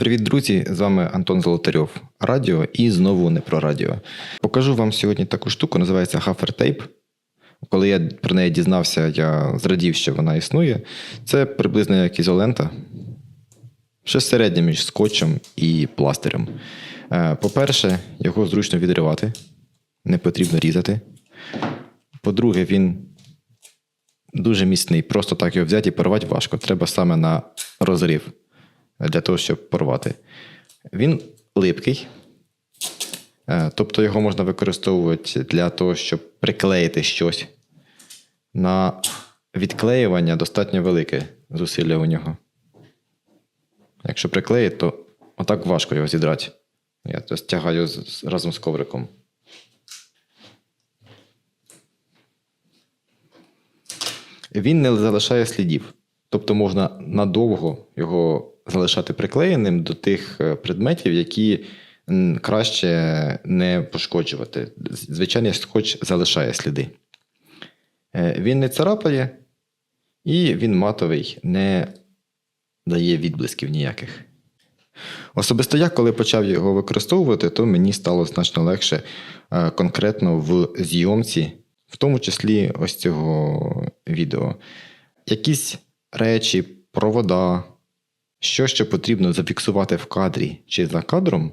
Привіт, друзі! З вами Антон Золотарьов. Радіо і знову не про радіо. Покажу вам сьогодні таку штуку, називається Gaffer Tape. Коли я про неї дізнався, я зрадів, що вона існує. Це приблизно як ізолента. Щось середнє між скотчем і пластирем. Е, По-перше, його зручно відривати, не потрібно різати. По-друге, він дуже міцний. Просто так його взяти і порвати важко. Треба саме на розрив для того, щоб порвати. Він липкий, Е, тобто його можна використовувати для того, щоб приклеїти щось. На відклеювання достатньо велике зусилля у нього. Якщо приклеїти, то отак важко його зідрати. Я то стягаю разом з ковриком. Він не залишає слідів. Тобто можна надовго його залишати приклеєним до тих е, предметів, які краще не пошкоджувати. Звичайний скотч залишає сліди. Е, Він не царапає, і він матовий, не дає відблисків ніяких. Особисто я, коли почав його використовувати, то мені стало значно легше е, конкретно в зйомці, в тому числі ось цього відео. Якісь речі, провода, що ще потрібно зафіксувати в кадрі чи за кадром,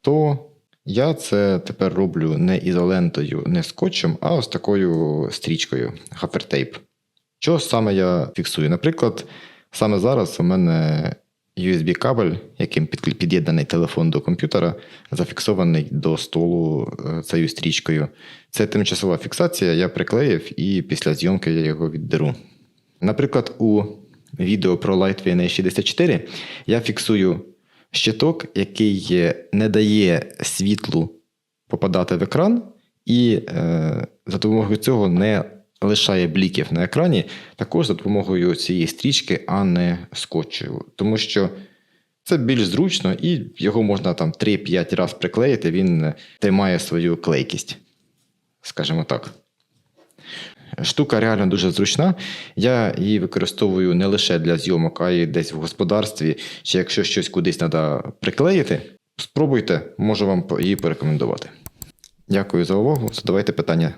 то я це тепер роблю не ізолентою, не скотчем, а ось такою стрічкою гафертейп. Що саме я фіксую? Наприклад, саме зараз у мене USB-кабель, яким під'єднаний телефон до комп'ютера, зафіксований до столу е, цією стрічкою. Це тимчасова фіксація, я приклеїв і після зйомки я його віддеру. Наприклад, у відео про Lightway 64 я фіксую щиток, який не дає світлу попадати в екран, і е, за допомогою цього не лишає бліків на екрані, також за допомогою цієї стрічки, а не скотчу. Тому що це більш зручно, і його можна там 3-5 разів приклеїти, він тримає свою клейкість, скажімо так. Штука реально дуже зручна. Я її використовую не лише для зйомок, а й десь в господарстві, чи якщо щось кудись треба приклеїти. Спробуйте, можу вам її порекомендувати. Дякую за увагу. Задавайте питання.